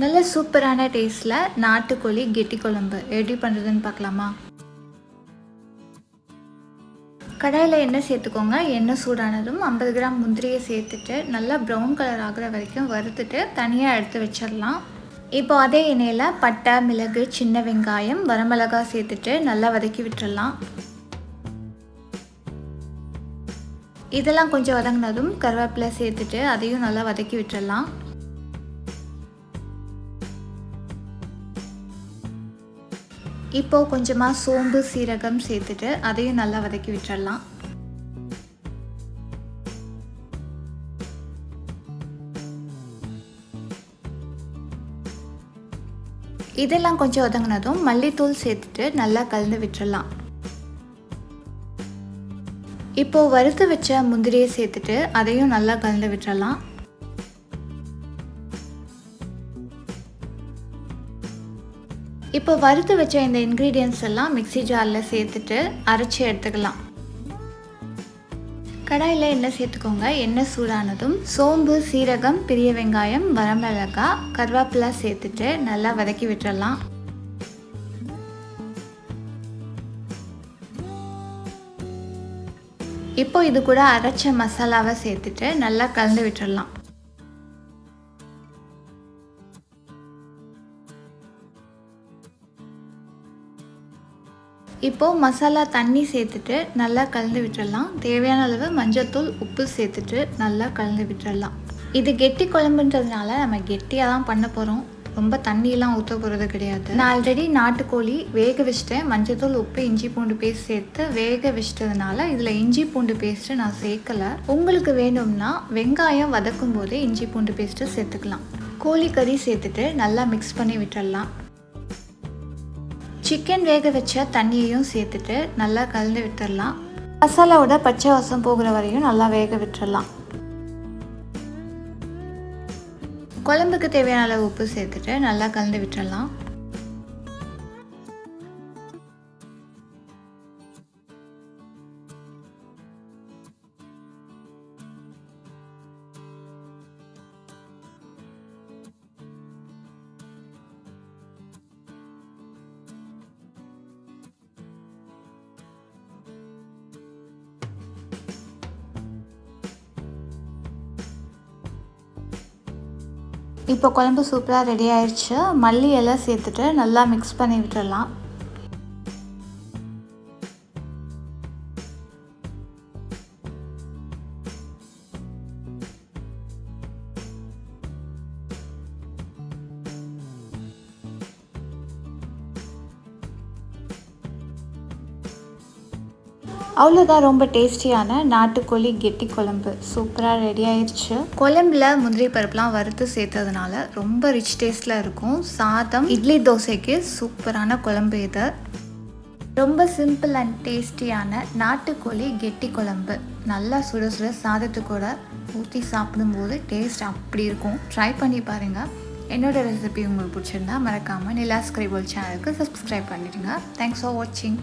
நல்ல சூப்பரான டேஸ்ட்டில் நாட்டுக்கோழி கெட்டி குழம்பு. எப்படி பண்ணுறதுன்னு பார்க்கலாமா? கடாயில் எண்ணெய் சேர்த்துக்கோங்க. எண்ணெய் சூடானதும் ஐம்பது கிராம் முந்திரியை சேர்த்துட்டு நல்லா ப்ரௌன் கலர் ஆகிற வரைக்கும் வறுத்துட்டு தனியாக எடுத்து வச்சிடலாம். இப்போ அதே எண்ணெயில் பட்டை மிளகு சின்ன வெங்காயம் வரமிளகாய் சேர்த்துட்டு நல்லா வதக்கி விட்டுறலாம் இதெல்லாம் கொஞ்சம் வதங்கினதும் கருவேப்பிலை சேர்த்துட்டு அதையும் நல்லா வதக்கி விட்டுடலாம். இப்போ கொஞ்சமாக சோம்பு சீரகம் சேர்த்துட்டு அதையும் நல்லா வதக்கி விட்டுடலாம் இதெல்லாம் கொஞ்சம் வதங்கினதும் மல்லித்தூள் சேர்த்துட்டு நல்லா கலந்து விட்டுறலாம். இப்போ வறுத்து வச்ச முந்திரியை சேர்த்துட்டு அதையும் நல்லா கலந்து விட்டுடலாம் இப்போ வறுத்து வச்ச இந்த இன்க்ரீடியன்ஸ் எல்லாம் மிக்சி ஜாரில் சேர்த்துட்டு அரைச்சி எடுத்துக்கலாம். கடாயில் எண்ணெய் சேர்த்துக்கோங்க. எண்ணெய் சூடானதும் சோம்பு சீரகம் பெரிய வெங்காயம் வரமிளகாய் கருவேப்பிலை சேர்த்துட்டு நல்லா வதக்கி விட்டுறலாம். இப்போ இது கூட அரைச்ச மசாலாவை சேர்த்துட்டு நல்லா கலந்து விட்டுடலாம் இப்போது மசாலா தண்ணி சேர்த்துட்டு நல்லா கலந்து விட்டுடலாம். தேவையான அளவு மஞ்சத்தூள் உப்பு சேர்த்துட்டு நல்லா கலந்து விட்டுடலாம். இது கெட்டி குழம்புன்றதுனால நம்ம கெட்டியாக தான் பண்ண போகிறோம் ரொம்ப தண்ணியெல்லாம் ஊற்ற போகிறது கிடையாது. நான் ஆல்ரெடி நாட்டுக்கோழி வேக வச்சுட்டேன். மஞ்சத்தூள் உப்பு இஞ்சி பூண்டு பேஸ்ட் சேர்த்து வேக வச்சிட்டதுனால இதில் இஞ்சி பூண்டு பேஸ்ட்டு நான் சேர்க்கலை. உங்களுக்கு வேணும்னா வெங்காயம் வதக்கும் போதே இஞ்சி பூண்டு பேஸ்ட்டு சேர்த்துக்கலாம். கோழிக்கறி சேர்த்துட்டு நல்லா மிக்ஸ் பண்ணி விட்டுடலாம். சிக்கன் வேக வச்ச தண்ணியையும் சேர்த்துட்டு நல்லா கலந்து விட்டுடலாம் மசாலாவோட பச்சை வாசம் போகிற வரையும் நல்லா வேக விட்டுடலாம் குழம்புக்கு தேவையான அளவு உப்பு சேர்த்துட்டு நல்லா கலந்து விட்டுடலாம் இப்போ குழம்பு சூப்பராக ரெடி ஆயிடுச்சு மல்லி எல்லாம் சேர்த்துட்டு நல்லா மிக்ஸ் பண்ணி விட்டுடலாம் அவ்வளோதான் ரொம்ப டேஸ்டியான நாட்டுக்கோழி கெட்டி குழம்பு. சூப்பராக ரெடி ஆயிடுச்சு குழம்புல முந்திரி பருப்புலாம் வறுத்து சேர்த்ததுனால ரொம்ப ரிச் டேஸ்டில் இருக்கும். சாதம் இட்லி தோசைக்கு சூப்பரான குழம்பு இது. ரொம்ப சிம்பிள் அண்ட் டேஸ்டியான நாட்டுக்கோழி கெட்டி குழம்பு. நல்லா சுட சுட சாதத்து கூட ஊற்றி சாப்பிடும்போது டேஸ்ட் அப்படி இருக்கும். ட்ரை பண்ணி பாருங்கள் என்னோட ரெசிபி உங்களுக்கு பிடிச்சிருந்தா மறக்காமல் நிலாஸ் கிரைபோல் சேனலுக்கு சப்ஸ்கிரைப் பண்ணிடுங்க. தேங்க்ஸ் ஃபார் வாட்சிங்